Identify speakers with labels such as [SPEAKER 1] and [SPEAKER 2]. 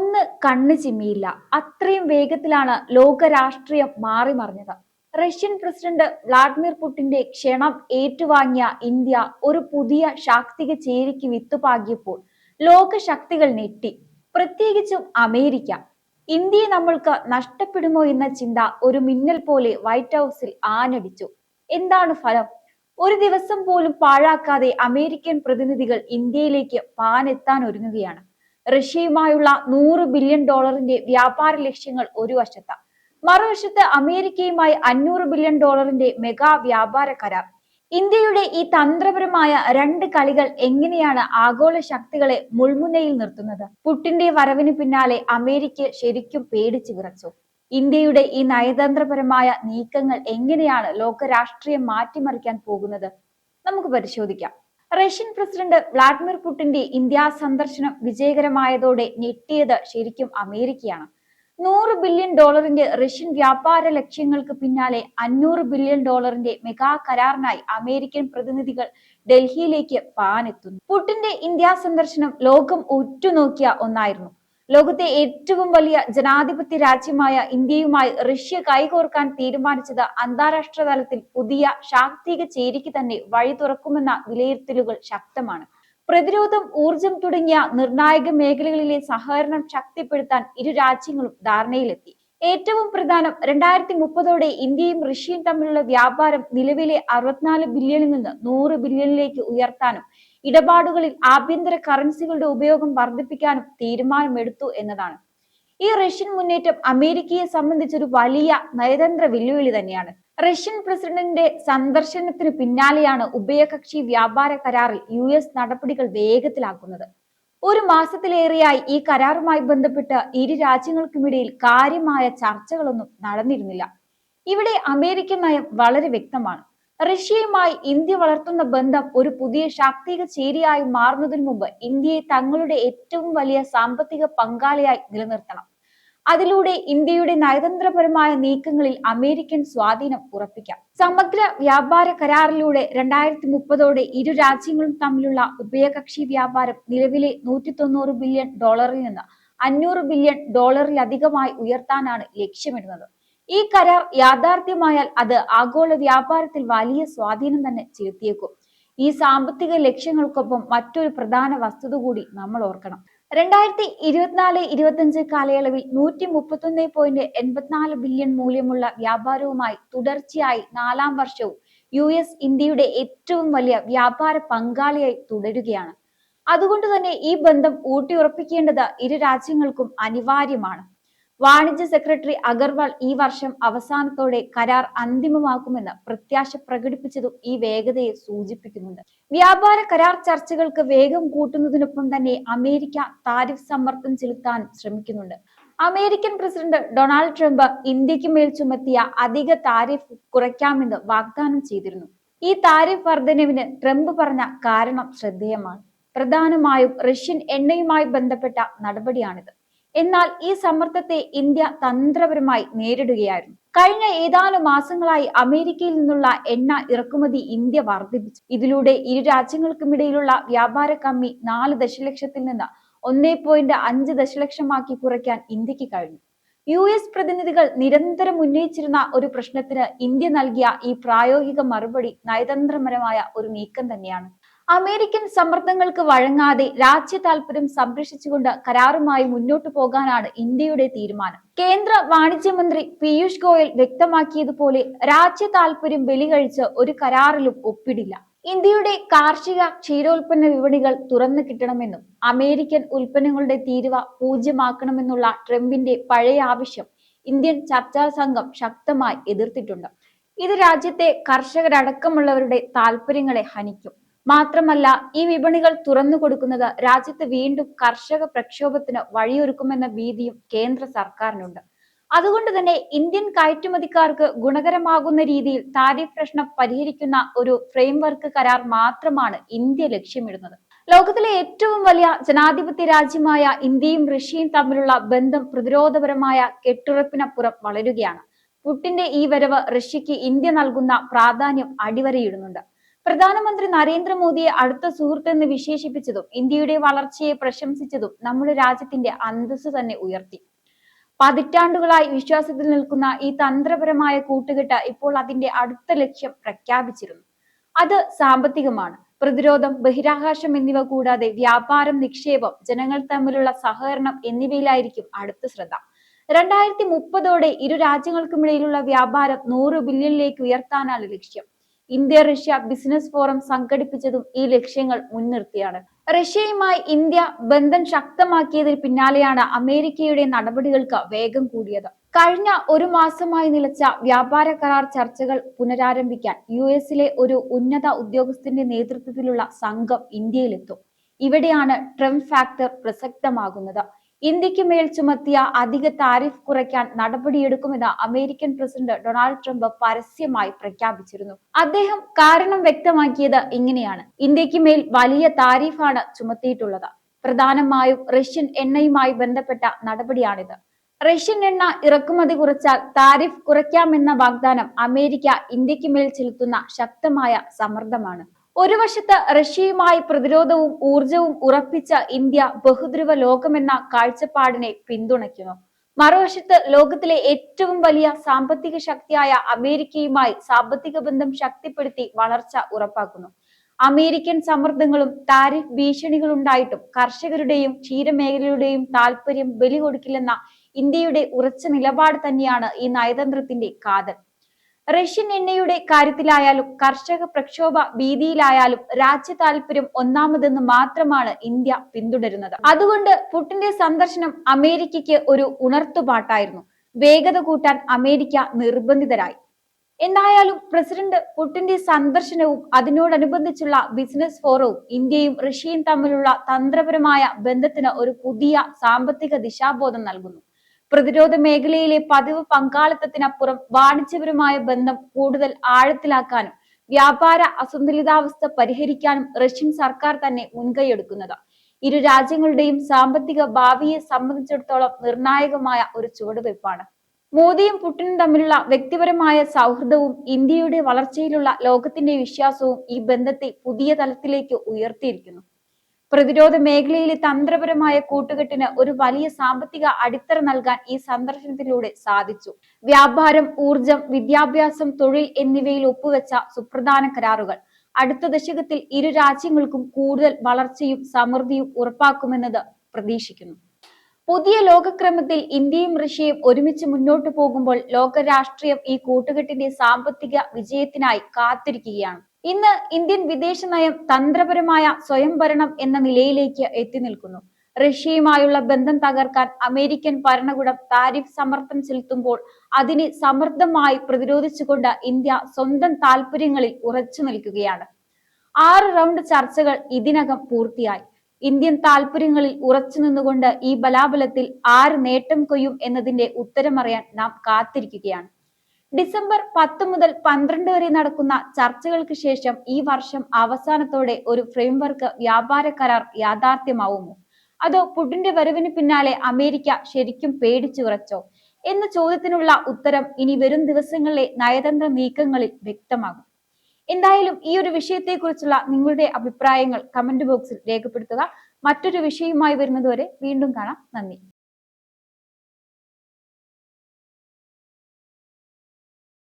[SPEAKER 1] ഒന്ന് കണ്ണു ചിമ്മിയില്ല. അത്രയും വേഗത്തിലാണ് ലോക രാഷ്ട്രീയം മാറി മറിഞ്ഞത്. റഷ്യൻ പ്രസിഡന്റ് വ്ളാഡിമിർ പുടിന്റെ ക്ഷണം ഏറ്റുവാങ്ങിയ ഇന്ത്യ ഒരു പുതിയ ശാക്തിക ചേരിക്ക് വിത്തുപാകിയപ്പോൾ ലോക ശക്തികൾ നെറ്റി പ്രത്യേകിച്ചും അമേരിക്ക. ഇന്ത്യയെ നമ്മൾക്ക് നഷ്ടപ്പെടുമോ എന്ന ചിന്ത ഒരു മിന്നൽ പോലെ വൈറ്റ് ഹൗസിൽ ആഞ്ഞടിച്ചു. എന്താണ് ഫലം? ഒരു ദിവസം പോലും പാഴാക്കാതെ അമേരിക്കൻ പ്രതിനിധികൾ ഇന്ത്യയിലേക്ക് പാനെത്താൻ ഒരുങ്ങുകയാണ്. റഷ്യയുമായുള്ള നൂറ് ബില്യൺ ഡോളറിന്റെ വ്യാപാര ലക്ഷ്യങ്ങൾ ഒരു വശത്ത്. മറുവശത്ത് അമേരിക്കയുമായി അഞ്ഞൂറ് ബില്യൺ ഡോളറിന്റെ മെഗാ വ്യാപാര കരാർ. ഇന്ത്യയുടെ ഈ തന്ത്രപരമായ രണ്ട് കളികൾ എങ്ങനെയാണ് ആഗോള ശക്തികളെ മുൾമുനയിൽ നിർത്തുന്നത്? പുട്ടിന്റെ വരവിന് പിന്നാലെ അമേരിക്ക ശരിക്കും പേടിച്ചു വിറച്ചു. ഇന്ത്യയുടെ ഈ നയതന്ത്രപരമായ നീക്കങ്ങൾ എങ്ങനെയാണ് ലോക രാഷ്ട്രീയം മാറ്റിമറിക്കാൻ പോകുന്നത്? നമുക്ക് പരിശോധിക്കാം. റഷ്യൻ പ്രസിഡന്റ് വ്ളാഡിമിർ പുടിന്റെ ഇന്ത്യ സന്ദർശനം വിജയകരമായതോടെ ഞെട്ടിയത് ശരിക്കും അമേരിക്കയാണ്. നൂറ് ബില്യൺ ഡോളറിന്റെ റഷ്യൻ വ്യാപാര ലക്ഷ്യങ്ങൾക്ക് പിന്നാലെ അഞ്ഞൂറ് ബില്യൺ ഡോളറിന്റെ മെഗാ കരാറിനായി അമേരിക്കൻ പ്രതിനിധികൾ ഡൽഹിയിലേക്ക് പാനെത്തുന്നു പുടിന്റെ ഇന്ത്യ സന്ദർശനം ലോകം ഉറ്റുനോക്കിയ ഒന്നായിരുന്നു. ലോകത്തെ ഏറ്റവും വലിയ ജനാധിപത്യ രാജ്യമായ ഇന്ത്യയുമായി റഷ്യ കൈകോർക്കാൻ തീരുമാനിച്ചത് അന്താരാഷ്ട്ര തലത്തിൽ പുതിയ ശാക്തിക ചേരിക്ക് തന്നെ വഴി തുറക്കുമെന്ന വിലയിരുത്തലുകൾ ശക്തമാണ്. പ്രതിരോധം ഊർജം തുടങ്ങിയ നിർണായക മേഖലകളിലെ സഹകരണം ശക്തിപ്പെടുത്താൻ ഇരു രാജ്യങ്ങളും ധാരണയിലെത്തി. ഏറ്റവും പ്രധാനം രണ്ടായിരത്തി മുപ്പതോടെ ഇന്ത്യയും റഷ്യയും തമ്മിലുള്ള വ്യാപാരം നിലവിലെ അറുപത്തിനാല് ബില്യണിൽ നിന്ന് നൂറ് ബില്യണിലേക്ക് ഉയർത്താനും ഇടപാടുകളിൽ ആഭ്യന്തര കറൻസികളുടെ ഉപയോഗം വർദ്ധിപ്പിക്കാനും തീരുമാനമെടുത്തു എന്നതാണ്. ഈ റഷ്യൻ മുന്നേറ്റം അമേരിക്കയെ സംബന്ധിച്ചൊരു വലിയ നയതന്ത്ര വെല്ലുവിളി തന്നെയാണ്. റഷ്യൻ പ്രസിഡന്റിന്റെ സന്ദർശനത്തിന് പിന്നാലെയാണ് ഉഭയകക്ഷി വ്യാപാര കരാറിൽ യു എസ് നടപടികൾ വേഗത്തിലാക്കുന്നത്. ഒരു മാസത്തിലേറെയായി ഈ കരാറുമായി ബന്ധപ്പെട്ട് ഇരു രാജ്യങ്ങൾക്കുമിടയിൽ കാര്യമായ ചർച്ചകളൊന്നും നടന്നിരുന്നില്ല. ഇവിടെ അമേരിക്കൻ നയം വളരെ വ്യക്തമാണ്. റഷ്യയുമായി ഇന്ത്യ വളർത്തുന്ന ബന്ധം ഒരു പുതിയ ശാക്തിക ചേരിയായി മാറുന്നതിന് മുമ്പ് ഇന്ത്യയെ തങ്ങളുടെ ഏറ്റവും വലിയ സാമ്പത്തിക പങ്കാളിയായി നിലനിർത്തണം. അതിലൂടെ ഇന്ത്യയുടെ നയതന്ത്രപരമായ നീക്കങ്ങളിൽ അമേരിക്കൻ സ്വാധീനം ഉറപ്പിക്കാം. സമഗ്ര വ്യാപാര കരാറിലൂടെ രണ്ടായിരത്തി മുപ്പതോടെ ഇരു രാജ്യങ്ങളും തമ്മിലുള്ള ഉഭയകക്ഷി വ്യാപാരം നിലവിലെ നൂറ്റി തൊണ്ണൂറ് ബില്യൺ ഡോളറിൽ നിന്ന് അഞ്ഞൂറ് ബില്യൺ ഡോളറിലധികമായി ഉയർത്താനാണ് ലക്ഷ്യമിടുന്നത്. ഈ കരാർ യാഥാർത്ഥ്യമായാൽ അത് ആഗോള വ്യാപാരത്തിൽ വലിയ സ്വാധീനം തന്നെ ചെലുത്തിയേക്കും. ഈ സാമ്പത്തിക ലക്ഷ്യങ്ങൾക്കൊപ്പം മറ്റൊരു പ്രധാന വസ്തുത കൂടി നമ്മൾ ഓർക്കണം. രണ്ടായിരത്തി ഇരുപത്തിനാല് ഇരുപത്തിയഞ്ച് കാലയളവിൽ നൂറ്റി മുപ്പത്തൊന്ന് പോയിന്റ് എൺപത്തിനാല് ബില്യൺ മൂല്യമുള്ള വ്യാപാരവുമായി തുടർച്ചയായി നാലാം വർഷവും യു എസ് ഇന്ത്യയുടെ ഏറ്റവും വലിയ വ്യാപാര പങ്കാളിയായി തുടരുകയാണ്. അതുകൊണ്ട് തന്നെ ഈ ബന്ധം ഊട്ടിയുറപ്പിക്കേണ്ടത് ഇരു രാജ്യങ്ങൾക്കും അനിവാര്യമാണ്. വാണിജ്യ സെക്രട്ടറി അഗർവാൾ ഈ വർഷം അവസാനത്തോടെ കരാർ അന്തിമമാക്കുമെന്ന് പ്രത്യാശ പ്രകടിപ്പിച്ചതും ഈ വേഗതയെ സൂചിപ്പിക്കുന്നുണ്ട്. വ്യാപാര കരാർ ചർച്ചകൾക്ക് വേഗം കൂട്ടുന്നതിനൊപ്പം തന്നെ അമേരിക്ക താരിഫ് സമ്മർദ്ദം ചെലുത്താൻ ശ്രമിക്കുന്നുണ്ട്. അമേരിക്കൻ പ്രസിഡന്റ് ഡൊണാൾഡ് ട്രംപ് ഇന്ത്യയ്ക്ക് മേൽ ചുമത്തിയ അധിക താരിഫ് കുറയ്ക്കാമെന്ന് വാഗ്ദാനം ചെയ്തിരുന്നു. ഈ താരിഫ് വർധനവിന് ട്രംപ് പറഞ്ഞ കാരണം ശ്രദ്ധേയമാണ്. പ്രധാനമായും റഷ്യൻ എണ്ണയുമായി ബന്ധപ്പെട്ട നടപടിയാണിത്. എന്നാൽ ഈ സമ്മർദ്ദത്തെ ഇന്ത്യ തന്ത്രപരമായി നേരിടുകയായിരുന്നു. കഴിഞ്ഞ ഏതാനും മാസങ്ങളായി അമേരിക്കയിൽ നിന്നുള്ള എണ്ണ ഇറക്കുമതി ഇന്ത്യ വർദ്ധിപ്പിച്ചു. ഇതിലൂടെ ഇരു രാജ്യങ്ങൾക്കുമിടയിലുള്ള വ്യാപാര കമ്മി നാല് ദശലക്ഷത്തിൽ നിന്ന് ഒന്നേ പോയിന്റ് അഞ്ച് ദശലക്ഷമാക്കി കുറയ്ക്കാൻ ഇന്ത്യയ്ക്ക് കഴിഞ്ഞു. യു എസ് പ്രതിനിധികൾ നിരന്തരം ഉന്നയിച്ചിരുന്ന ഒരു പ്രശ്നത്തിന് ഇന്ത്യ നൽകിയ ഈ പ്രായോഗിക മറുപടി നയതന്ത്രപരമായ ഒരു നീക്കം തന്നെയാണ്. അമേരിക്കൻ സമ്മർദ്ദങ്ങൾക്ക് വഴങ്ങാതെ രാജ്യ താൽപര്യം സംരക്ഷിച്ചുകൊണ്ട് കരാറുമായി മുന്നോട്ടു പോകാനാണ് ഇന്ത്യയുടെ തീരുമാനം. കേന്ദ്ര വാണിജ്യമന്ത്രി പീയൂഷ് ഗോയൽ വ്യക്തമാക്കിയതുപോലെ രാജ്യ താൽപര്യം ബലികഴിച്ച് ഒരു കരാറിലും ഒപ്പിടില്ല. ഇന്ത്യയുടെ കാർഷിക ക്ഷീരോൽപ്പന്ന വിപണികൾ തുറന്നു കിട്ടണമെന്നും അമേരിക്കൻ ഉൽപ്പന്നങ്ങളുടെ തീരുവ പൂജ്യമാക്കണമെന്നുള്ള ട്രംപിന്റെ പഴയ ആവശ്യം ഇന്ത്യൻ ചർച്ചാ സംഘം ശക്തമായി എതിർത്തിട്ടുണ്ട്. ഇത് രാജ്യത്തെ കർഷകരടക്കമുള്ളവരുടെ താൽപര്യങ്ങളെ ഹനിക്കും. മാത്രമല്ല ഈ വിപണികൾ തുറന്നു കൊടുക്കുന്നത് രാജ്യത്ത് വീണ്ടും കർഷക പ്രക്ഷോഭത്തിന് വഴിയൊരുക്കുമെന്ന ഭീതിയും കേന്ദ്ര സർക്കാരിനുണ്ട്. അതുകൊണ്ട് തന്നെ ഇന്ത്യൻ കയറ്റുമതിക്കാർക്ക് ഗുണകരമാകുന്ന രീതിയിൽ താരിഫ് പ്രശ്നം പരിഹരിക്കുന്ന ഒരു ഫ്രെയിംവർക്ക് കരാർ മാത്രമാണ് ഇന്ത്യ ലക്ഷ്യമിടുന്നത്. ലോകത്തിലെ ഏറ്റവും വലിയ ജനാധിപത്യ രാജ്യമായ ഇന്ത്യയും റഷ്യയും തമ്മിലുള്ള ബന്ധം പ്രതിരോധപരമായ കെട്ടുറപ്പിനപ്പുറം വളരുകയാണ്. പുട്ടിന്റെ ഈ വരവ് റഷ്യക്ക് ഇന്ത്യ നൽകുന്ന പ്രാധാന്യം അടിവരയിടുന്നുണ്ട്. പ്രധാനമന്ത്രി നരേന്ദ്രമോദിയെ അടുത്ത സുഹൃത്തെന്ന് വിശേഷിപ്പിച്ചതും ഇന്ത്യയുടെ വളർച്ചയെ പ്രശംസിച്ചതും നമ്മുടെ രാജ്യത്തിന്റെ അന്തസ് തന്നെ ഉയർത്തി. പതിറ്റാണ്ടുകളായി വിശ്വാസത്തിൽ നിൽക്കുന്ന ഈ തന്ത്രപരമായ കൂട്ടുകെട്ട് ഇപ്പോൾ അതിന്റെ അടുത്ത ലക്ഷ്യം പ്രഖ്യാപിച്ചിരുന്നു. അത് സാമ്പത്തികമാണ്. പ്രതിരോധം ബഹിരാകാശം എന്നിവ കൂടാതെ വ്യാപാരം നിക്ഷേപം ജനങ്ങൾ തമ്മിലുള്ള സഹകരണം എന്നിവയിലായിരിക്കും അടുത്ത ശ്രദ്ധ. രണ്ടായിരത്തി മുപ്പതോടെ ഇരു രാജ്യങ്ങൾക്കുമിടയിലുള്ള വ്യാപാരം നൂറ് ബില്യണിലേക്ക് ഉയർത്താനാണ് ലക്ഷ്യം. ഇന്ത്യ റഷ്യ ബിസിനസ് ഫോറം സംഘടിപ്പിച്ചതും ഈ ലക്ഷ്യങ്ങൾ മുൻനിർത്തിയാണ്. റഷ്യയുമായി ഇന്ത്യ ബന്ധം ശക്തമാക്കിയതിന് പിന്നാലെയാണ് അമേരിക്കയുടെ നടപടികൾക്ക് വേഗം കൂടിയത്. കഴിഞ്ഞ ഒരു മാസമായി നിലച്ച വ്യാപാര കരാർ ചർച്ചകൾ പുനരാരംഭിക്കാൻ യു എസിലെ ഒരു ഉന്നത ഉദ്യോഗസ്ഥന്റെ നേതൃത്വത്തിലുള്ള സംഘം ഇന്ത്യയിലെത്തും. ഇവിടെയാണ് ട്രംപ് ഫാക്ടർ പ്രസക്തമാകുന്നത്. ഇന്ത്യയ്ക്ക് മേൽ ചുമത്തിയ അധിക താരിഫ് കുറയ്ക്കാൻ നടപടിയെടുക്കുമെന്ന് അമേരിക്കൻ പ്രസിഡന്റ് ഡൊണാൾഡ് ട്രംപ് പരസ്യമായി പ്രഖ്യാപിച്ചിരുന്നു. അദ്ദേഹം കാരണം വ്യക്തമാക്കിയത് ഇങ്ങനെയാണ്. ഇന്ത്യയ്ക്ക് മേൽ വലിയ താരിഫാണ് ചുമത്തിയിട്ടുള്ളത്. പ്രധാനമായും റഷ്യൻ എണ്ണയുമായി ബന്ധപ്പെട്ട നടപടിയാണിത്. റഷ്യൻ എണ്ണ ഇറക്കുമതി കുറച്ചാൽ താരിഫ് കുറയ്ക്കാമെന്ന വാഗ്ദാനം അമേരിക്ക ഇന്ത്യയ്ക്ക് മേൽ ചെലുത്തുന്ന ശക്തമായ സമ്മർദ്ദമാണ്. ഒരു വശത്ത് റഷ്യയുമായി പ്രതിരോധവും ഊർജവും ഉറപ്പിച്ച ഇന്ത്യ ബഹുദ്രുവ ലോകമെന്ന കാഴ്ചപ്പാടിനെ പിന്തുണയ്ക്കുന്നു. മറുവശത്ത് ലോകത്തിലെ ഏറ്റവും വലിയ സാമ്പത്തിക ശക്തിയായ അമേരിക്കയുമായി സാമ്പത്തിക ബന്ധം ശക്തിപ്പെടുത്തി വളർച്ച ഉറപ്പാക്കുന്നു. അമേരിക്കൻ സമ്മർദ്ദങ്ങളും താരിഫ് ഭീഷണികളുണ്ടായിട്ടും കർഷകരുടെയും ക്ഷീരമേഖലയുടെയും താല്പര്യം ബലി കൊടുക്കില്ലെന്ന ഇന്ത്യയുടെ ഉറച്ച നിലപാട് തന്നെയാണ് ഈ നയതന്ത്രത്തിന്റെ കാതൽ. റഷ്യൻ എണ്ണയുടെ കാര്യത്തിലായാലും കർഷക പ്രക്ഷോഭ ഭീതിയിലായാലും രാജ്യ താല്പര്യം ഒന്നാമതെന്ന് മാത്രമാണ് ഇന്ത്യ പിന്തുടരുന്നത്. അതുകൊണ്ട് പുട്ടിന്റെ സന്ദർശനം അമേരിക്കയ്ക്ക് ഒരു ഉണർത്തുപാട്ടായിരുന്നു. വേഗത കൂട്ടാൻ അമേരിക്ക നിർബന്ധിതരായി. എന്തായാലും പ്രസിഡന്റ് പുട്ടിന്റെ സന്ദർശനവും അതിനോടനുബന്ധിച്ചുള്ള ബിസിനസ് ഫോറവും ഇന്ത്യയും റഷ്യയും തമ്മിലുള്ള തന്ത്രപരമായ ബന്ധത്തിന് ഒരു പുതിയ സാമ്പത്തിക ദിശാബോധം നൽകുന്നു. പ്രതിരോധ മേഖലയിലെ പതിവ് പങ്കാളിത്തത്തിനപ്പുറം വാണിജ്യപരമായ ബന്ധം കൂടുതൽ ആഴത്തിലാക്കാനും വ്യാപാര അസന്തുലിതാവസ്ഥ പരിഹരിക്കാനും റഷ്യൻ സർക്കാർ തന്നെ മുൻകൈയെടുക്കുന്നത്. ഇരു രാജ്യങ്ങളുടെയും സാമ്പത്തിക ഭാവിയെ സംബന്ധിച്ചിടത്തോളം നിർണായകമായ ഒരു ചുവടുവയ്പ്പാണ്. മോദിയും പുടിനും തമ്മിലുള്ള വ്യക്തിപരമായ സൗഹൃദവും ഇന്ത്യയുടെ വളർച്ചയിലുള്ള ലോകത്തിന്റെ വിശ്വാസവും ഈ ബന്ധത്തെ പുതിയ തലത്തിലേക്ക് ഉയർത്തിയിരിക്കുന്നു. പ്രതിരോധ മേഖലയിലെ തന്ത്രപരമായ കൂട്ടുകെട്ടിന് ഒരു വലിയ സാമ്പത്തിക അടിത്തറ നൽകാൻ ഈ സന്ദർശനത്തിലൂടെ സാധിച്ചു. വ്യാപാരം ഊർജം വിദ്യാഭ്യാസം തൊഴിൽ എന്നിവയിൽ ഒപ്പുവെച്ച സുപ്രധാന കരാറുകൾ. അടുത്ത ദശകത്തിൽ ഇരു രാജ്യങ്ങൾക്കും കൂടുതൽ വളർച്ചയും സമൃദ്ധിയും ഉറപ്പാക്കുമെന്നത് പ്രതീക്ഷിക്കുന്നു. പുതിയ ലോകക്രമത്തിൽ ഇന്ത്യയും റഷ്യയും ഒരുമിച്ച് മുന്നോട്ടു പോകുമ്പോൾ ലോക രാഷ്ട്രീയം ഈ കൂട്ടുകെട്ടിന്റെ സാമ്പത്തിക വിജയത്തിനായി കാത്തിരിക്കുകയാണ്. ഇന്ന് ഇന്ത്യൻ വിദേശ നയം തന്ത്രപരമായ സ്വയംഭരണം എന്ന നിലയിലേക്ക് എത്തി നിൽക്കുന്നു. റഷ്യയുമായുള്ള ബന്ധം തകർക്കാൻ അമേരിക്കൻ ഭരണകൂടം താരിഫ് സമ്മർദ്ദം ചെലുത്തുമ്പോൾ അതിനെ സമർത്ഥമായി പ്രതിരോധിച്ചുകൊണ്ട് ഇന്ത്യ സ്വന്തം താല്പര്യങ്ങളിൽ ഉറച്ചു നിൽക്കുകയാണ്. ആറ് റൗണ്ട് ചർച്ചകൾ ഇതിനകം പൂർത്തിയായി. ഇന്ത്യൻ താല്പര്യങ്ങളിൽ ഉറച്ചു നിന്നുകൊണ്ട് ഈ ബലാബലത്തിൽ ആര് നേട്ടം കൊയ്യും എന്നതിന്റെ ഉത്തരമറിയാൻ നാം കാത്തിരിക്കുകയാണ്. ഡിസംബർ പത്ത് മുതൽ പന്ത്രണ്ട് വരെ നടക്കുന്ന ചർച്ചകൾക്ക് ശേഷം ഈ വർഷം അവസാനത്തോടെ ഒരു ഫ്രെയിംവർക്ക് വ്യാപാര കരാർ യാഥാർത്ഥ്യമാവുമോ? അതോ പുടിന്റെ വരവിന് പിന്നാലെ അമേരിക്ക ശരിക്കും പേടിച്ചു കുറച്ചോ എന്ന ചോദ്യത്തിനുള്ള ഉത്തരം ഇനി വരും ദിവസങ്ങളിലെ നയതന്ത്ര നീക്കങ്ങളിൽ വ്യക്തമാകും. എന്തായാലും ഈ ഒരു വിഷയത്തെക്കുറിച്ചുള്ള നിങ്ങളുടെ അഭിപ്രായങ്ങൾ കമന്റ് ബോക്സിൽ രേഖപ്പെടുത്തുക. മറ്റൊരു വിഷയവുമായി വരുന്നതുവരെ വീണ്ടും കാണാം. നന്ദി.